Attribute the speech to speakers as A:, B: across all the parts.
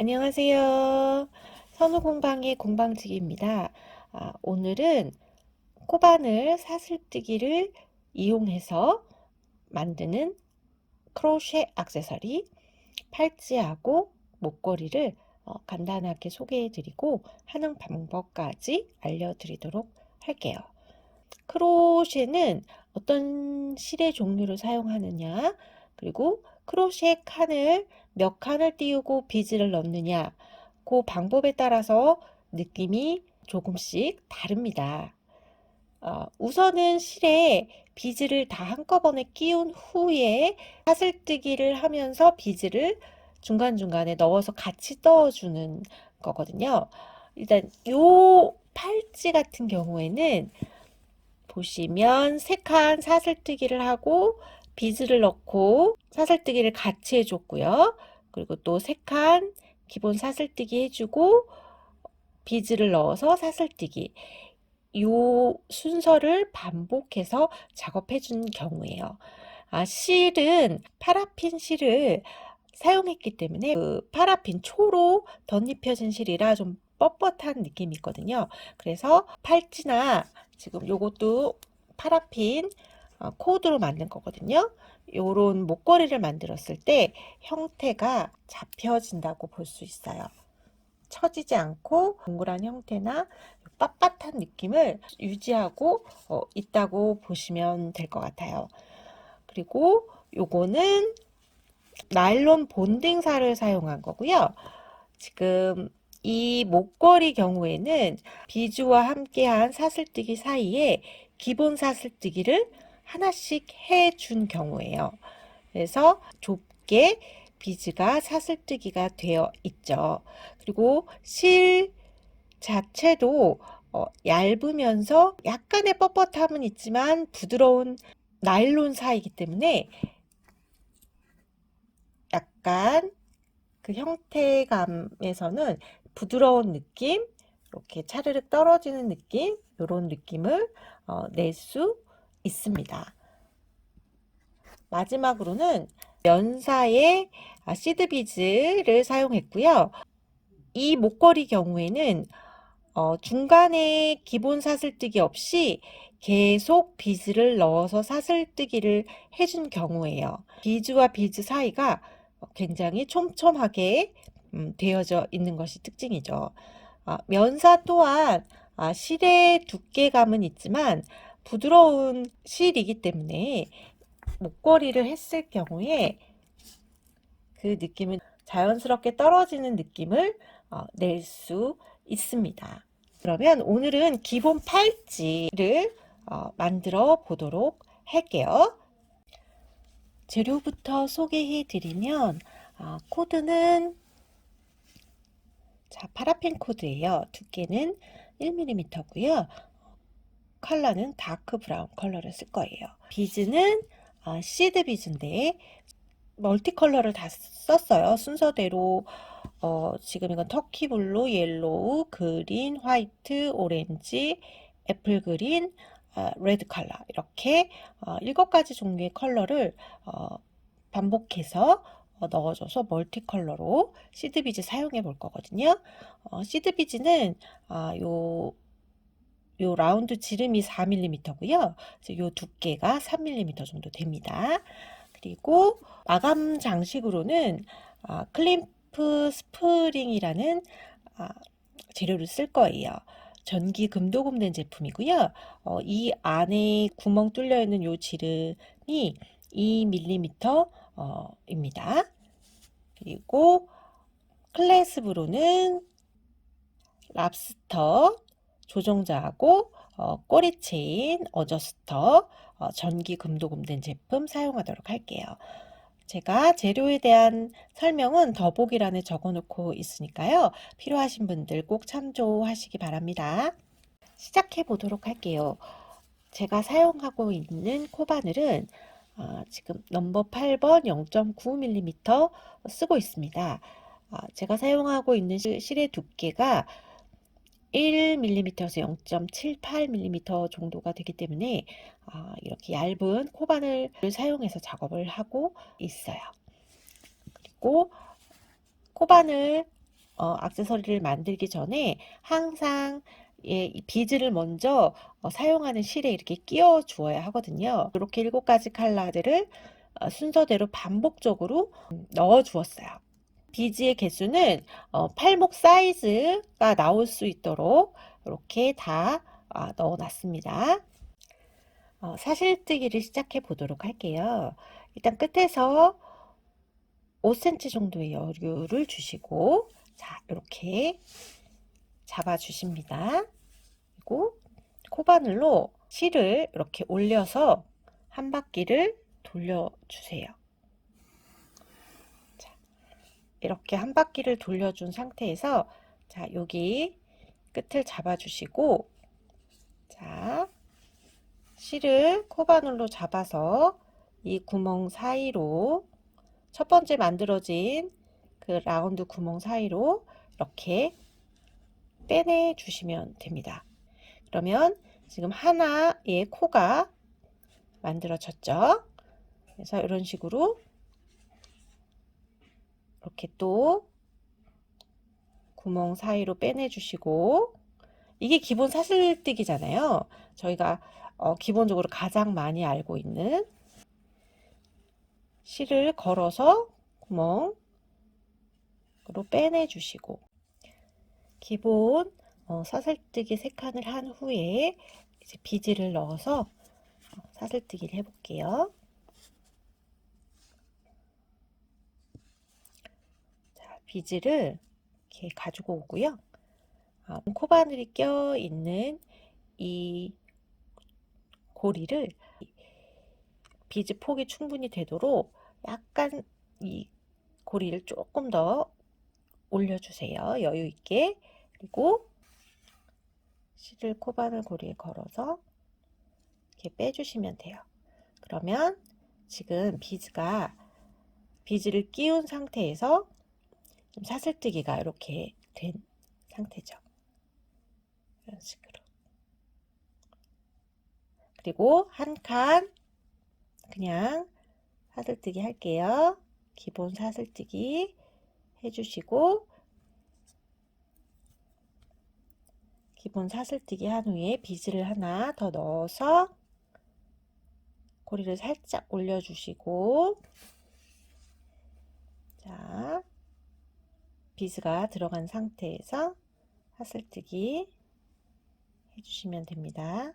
A: 안녕하세요. 선우공방의 공방지기입니다. 아, 오늘은 코바늘 사슬뜨기를 이용해서 만드는 크로셰 액세서리, 팔찌하고 목걸이를 어, 간단하게 소개해드리고 하는 방법까지 알려드리도록 할게요. 크로셰는 어떤 실의 종류를 사용하느냐, 그리고 크로셰 칸을 몇 칸을 띄우고 비즈를 넣느냐, 그 방법에 따라서 느낌이 조금씩 다릅니다. 어, 우선은 실에 비즈를 다 한꺼번에 끼운 후에 사슬뜨기를 하면서 비즈를 중간중간에 넣어서 같이 떠주는 거거든요. 일단 요 팔찌 같은 경우에는 보시면 세 칸 사슬뜨기를 하고 비즈를 넣고 사슬뜨기를 같이 해줬고요. 그리고 또 세 칸 기본 사슬뜨기 해주고 비즈를 넣어서 사슬뜨기 요 순서를 반복해서 작업해 준 경우예요. 아, 실은 파라핀 실을 사용했기 때문에 그 파라핀 초로 덧입혀진 실이라 좀 뻣뻣한 느낌이 있거든요. 그래서 팔찌나 지금 요것도 파라핀 어, 코드로 만든 거거든요. 요런 목걸이를 만들었을 때 형태가 잡혀진다고 볼 수 있어요. 처지지 않고 동그란 형태나 빳빳한 느낌을 유지하고 어, 있다고 보시면 될 것 같아요. 그리고 요거는 나일론 본딩살을 사용한 거고요. 지금 이 목걸이 경우에는 비주와 함께한 사슬뜨기 사이에 기본 사슬뜨기를 하나씩 해 준 경우예요. 그래서 좁게 비즈가 사슬뜨기가 되어 있죠. 그리고 실 자체도 어, 얇으면서 약간의 뻣뻣함은 있지만 부드러운 나일론 사이기 때문에 약간 그 형태감에서는 부드러운 느낌, 이렇게 차르륵 떨어지는 느낌, 이런 느낌을 어, 낼수 있습니다. 마지막으로는 면사의 아, 시드 비즈를 사용했고요. 이 목걸이 경우에는 어, 중간에 기본 사슬뜨기 없이 계속 비즈를 넣어서 사슬뜨기를 해준 경우에요. 비즈와 비즈 사이가 굉장히 촘촘하게 음, 되어져 있는 것이 특징이죠. 아, 면사 또한 아, 실의 두께감은 있지만 부드러운 실이기 때문에 목걸이를 했을 경우에 그 느낌은 자연스럽게 떨어지는 느낌을 어, 낼수 있습니다. 그러면 오늘은 기본 팔찌를 어, 만들어 보도록 할게요. 재료부터 소개해 드리면 어, 코드는 자, 파라펜 코드예요. 두께는 1mm고요. 컬러는 다크 브라운 컬러를 쓸 거예요. 비즈는 어, 시드 비즈인데 멀티 컬러를 다 썼어요. 순서대로 어, 지금 이건 터키 블루, 옐로우, 그린, 화이트, 오렌지, 애플 그린, 어, 레드 컬러 이렇게 어, 일곱 가지 종류의 컬러를 어, 반복해서 어, 넣어줘서 멀티 컬러로 시드 비즈 사용해 볼 거거든요. 어, 시드 비즈는 아, 요, 요 라운드 지름이 4mm고요. 요 두께가 3mm 정도 됩니다. 그리고 마감 장식으로는 아, 클림프 스프링이라는 아, 재료를 쓸 거예요. 전기 금도금된 제품이고요. 어, 이 안에 구멍 뚫려 있는 요 지름이 2mm 어, 입니다. 그리고 클래스브로는 랍스터 조종자하고 어, 꼬리 체인 어저스터 어, 전기 금도금된 제품 사용하도록 할게요. 제가 재료에 대한 설명은 더보기란에 적어놓고 있으니까요. 필요하신 분들 꼭 참조하시기 바랍니다. 시작해 보도록 할게요. 제가 사용하고 있는 코바늘은 어, 지금 넘버 8번 0.9mm 쓰고 있습니다. 어, 제가 사용하고 있는 실의 두께가 1mm에서 0.78mm 정도가 되기 때문에 어, 이렇게 얇은 코바늘을 사용해서 작업을 하고 있어요. 그리고 코바늘 어, 액세서리를 만들기 전에 항상 예, 이 비즈를 먼저 어, 사용하는 실에 이렇게 끼워 주어야 하거든요. 이렇게 일곱 가지 컬러들을 어, 순서대로 반복적으로 음, 넣어 주었어요. 비즈의 개수는 어, 팔목 사이즈가 나올 수 있도록 이렇게 다 아, 넣어 놨습니다. 어, 사실뜨기를 시작해 보도록 할게요. 일단 끝에서 5cm 정도의 여유를 주시고 자 이렇게 잡아 주십니다. 그리고 코바늘로 실을 이렇게 올려서 한 바퀴를 돌려 주세요. 자, 이렇게 한 바퀴를 돌려준 상태에서 자 여기 끝을 잡아 주시고 자 실을 코바늘로 잡아서 이 구멍 사이로 첫 번째 만들어진 그 라운드 구멍 사이로 이렇게 빼내 주시면 됩니다. 그러면 지금 하나의 코가 만들어졌죠. 그래서 이런 식으로 이렇게 또 구멍 사이로 빼내 주시고 이게 기본 사슬뜨기잖아요. 저희가 어, 기본적으로 가장 많이 알고 있는 실을 걸어서 구멍으로 빼내 주시고 기본 어, 사슬뜨기 세 칸을 한 후에 이제 비즈를 넣어서 어, 사슬뜨기를 해볼게요. 자, 비즈를 이렇게 가지고 오고요. 아, 코바늘이 껴 있는 이 고리를 비즈 폭이 충분히 되도록 약간 이 고리를 조금 더 올려주세요. 여유 있게. 그리고 실을 코바늘 고리에 걸어서 이렇게 빼주시면 돼요. 그러면 지금 비즈가 비즈를 끼운 상태에서 사슬뜨기가 이렇게 된 상태죠. 이런 식으로. 그리고 한 칸 그냥 사슬뜨기 할게요. 기본 사슬뜨기 해주시고 기본 사슬뜨기 한 후에 비즈를 하나 더 넣어서 고리를 살짝 올려주시고 자 비즈가 들어간 상태에서 사슬뜨기 해주시면 됩니다.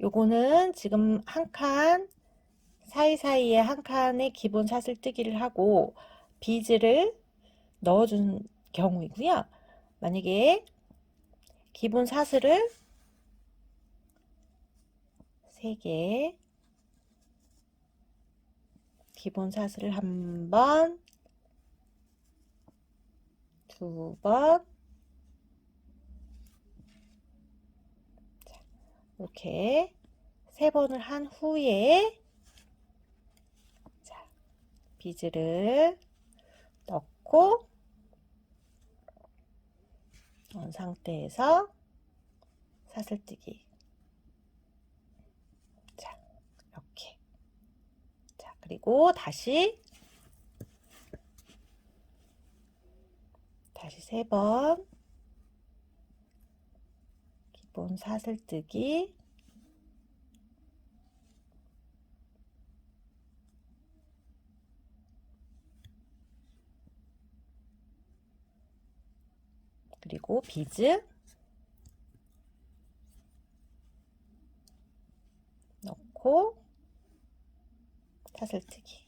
A: 요거는 지금 한 칸 사이사이에 한 칸의 기본 사슬 뜨기를 하고 비즈를 넣어준 경우이고요. 만약에 기본 사슬을 3개 기본 사슬을 한 번, 두 번, 이렇게 세 번을 한 후에 자, 비즈를 넣고 넣은 상태에서 사슬뜨기. 자 이렇게. 자 그리고 다시 다시 세 번 기본 사슬뜨기. 그리고 비즈. 넣고 사슬뜨기.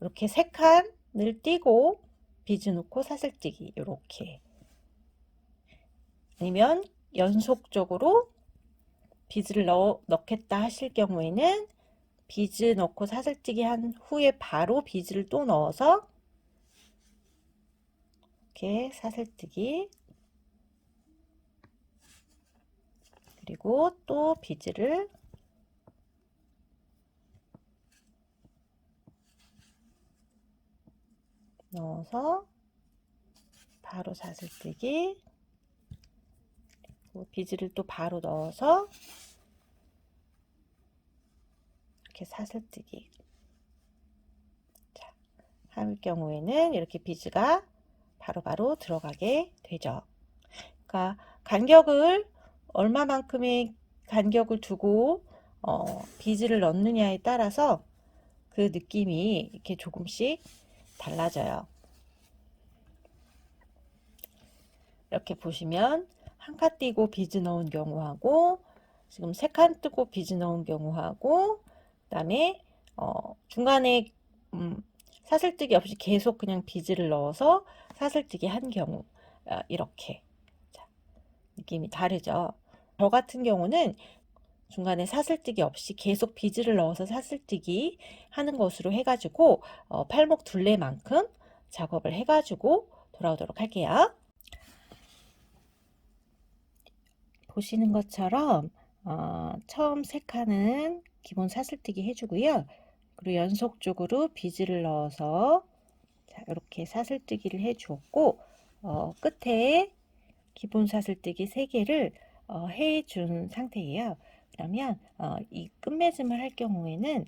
A: 이렇게 세 칸을 띄고 비즈 놓고 사슬찌기 이렇게. 아니면 연속적으로 비즈를 넣, 넣겠다 하실 경우에는 비즈 넣고 사슬찌기 한 후에 바로 비즈를 또 넣어서 이렇게 사슬뜨기. 그리고 또 비즈를 넣어서 바로 사슬뜨기 비즈를 또 바로 넣어서 이렇게 사슬뜨기 자, 할 경우에는 이렇게 비즈가 바로 바로 들어가게 되죠. 그러니까 간격을 얼마만큼의 간격을 두고 어, 비즈를 넣느냐에 따라서 그 느낌이 이렇게 조금씩 달라져요. 이렇게 보시면 한 칸 띄고 비즈 넣은 경우하고 지금 세 칸 뜨고 비즈 넣은 경우하고 그다음에 어, 중간에 음, 사슬뜨기 없이 계속 그냥 비즈를 넣어서 사슬뜨기 한 경우 아, 이렇게 자, 느낌이 다르죠. 저 같은 경우는 중간에 사슬뜨기 없이 계속 비즈를 넣어서 사슬뜨기 하는 것으로 해가지고 어, 팔목 둘레만큼 작업을 해가지고 돌아오도록 할게요. 보시는 것처럼 어, 처음 세 칸은 기본 사슬뜨기 해주고요. 그리고 연속적으로 비즈를 넣어서 자, 이렇게 사슬뜨기를 해주었고 어, 끝에 기본 사슬뜨기 3개를 어, 해준 상태예요. 그러면 어, 이 끝맺음을 할 경우에는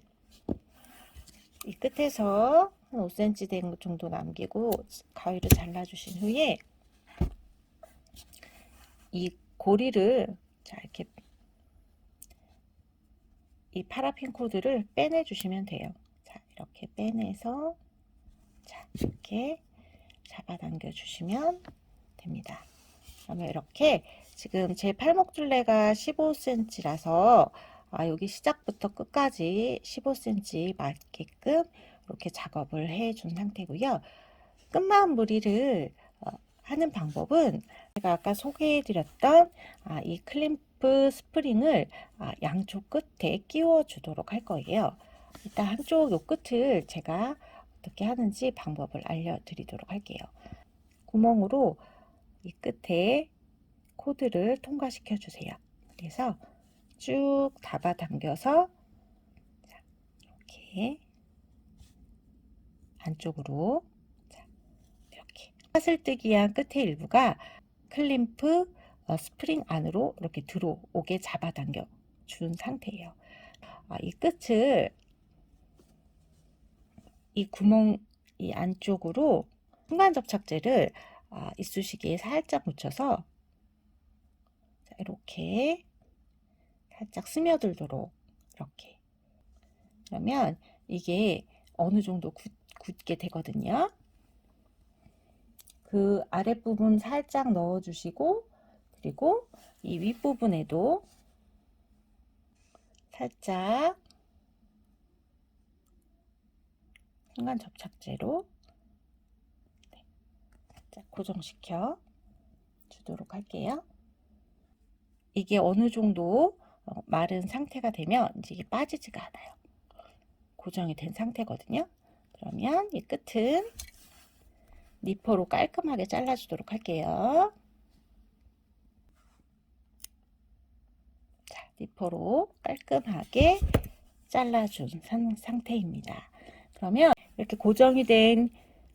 A: 이 끝에서 한 5cm 된 정도 남기고 가위로 잘라주신 후에 이 고리를 자 이렇게 이 파라핀 코드를 빼내 주시면 돼요. 자 이렇게 빼내서 자 이렇게 잡아당겨 주시면 됩니다. 그러면 이렇게 지금 제 팔목 둘레가 15cm라서 아, 여기 시작부터 끝까지 15cm 맞게끔 이렇게 작업을 해 준 상태고요. 끝마음 무리를 어, 하는 방법은 제가 아까 소개해 드렸던 아, 이 클림프 스프링을 아, 양쪽 끝에 끼워 주도록 할 거예요. 일단 한쪽 요 끝을 제가 어떻게 하는지 방법을 알려 드리도록 할게요. 구멍으로 이 끝에 코드를 통과시켜 주세요. 그래서 쭉 잡아 당겨서 자, 이렇게 안쪽으로 자, 이렇게 사슬뜨기한 끝의 일부가 클림프 어, 스프링 안으로 이렇게 들어오게 잡아당겨 준 상태예요. 아, 이 끝을 이 구멍 이 안쪽으로 순간 접착제를 아, 이쑤시개에 살짝 묻혀서 자, 이렇게 살짝 스며들도록 이렇게 그러면 이게 어느 정도 굳, 굳게 되거든요. 그 아랫부분 살짝 넣어주시고 그리고 이 윗부분에도 살짝 순간 접착제로 네, 살짝 고정시켜 주도록 할게요. 이게 어느 정도 어, 마른 상태가 되면 이제 이게 빠지지가 않아요. 고정이 된 상태거든요. 그러면 이 끝은 니퍼로 깔끔하게 잘라주도록 할게요. 자, 니퍼로 깔끔하게 잘라준 상, 상태입니다. 그러면 이렇게 고정이 된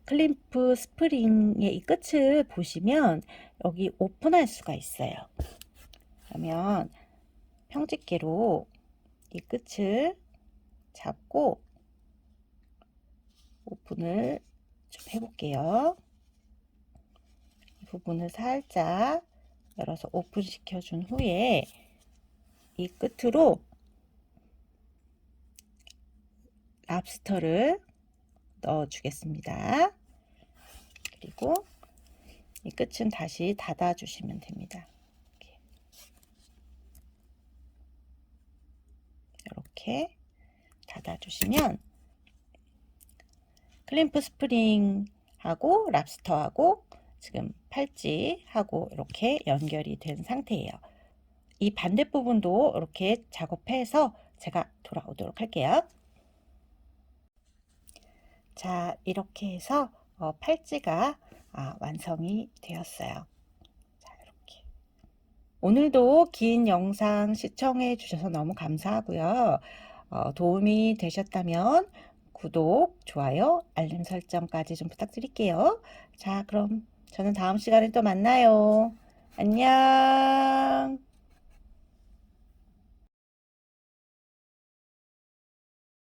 A: 클림프 스프링의 이 끝을 보시면 여기 오픈할 수가 있어요. 그러면 평집게로 이 끝을 잡고 오픈을 좀 해볼게요. 이 부분을 살짝 열어서 오픈 시켜 준 후에 이 끝으로 랍스터를 넣어 주겠습니다. 그리고 이 끝은 다시 닫아 주시면 됩니다. 이렇게 닫아주시면 클림프 스프링하고 랍스터하고 지금 팔찌하고 이렇게 연결이 된 상태예요. 이 반대 부분도 이렇게 작업해서 제가 돌아오도록 할게요. 자, 이렇게 해서 어, 팔찌가 아, 완성이 되었어요. 오늘도 긴 영상 시청해 주셔서 너무 감사하고요. 어, 도움이 되셨다면 구독, 좋아요, 알림 설정까지 좀 부탁드릴게요. 자, 그럼 저는 다음 시간에 또 만나요. 안녕.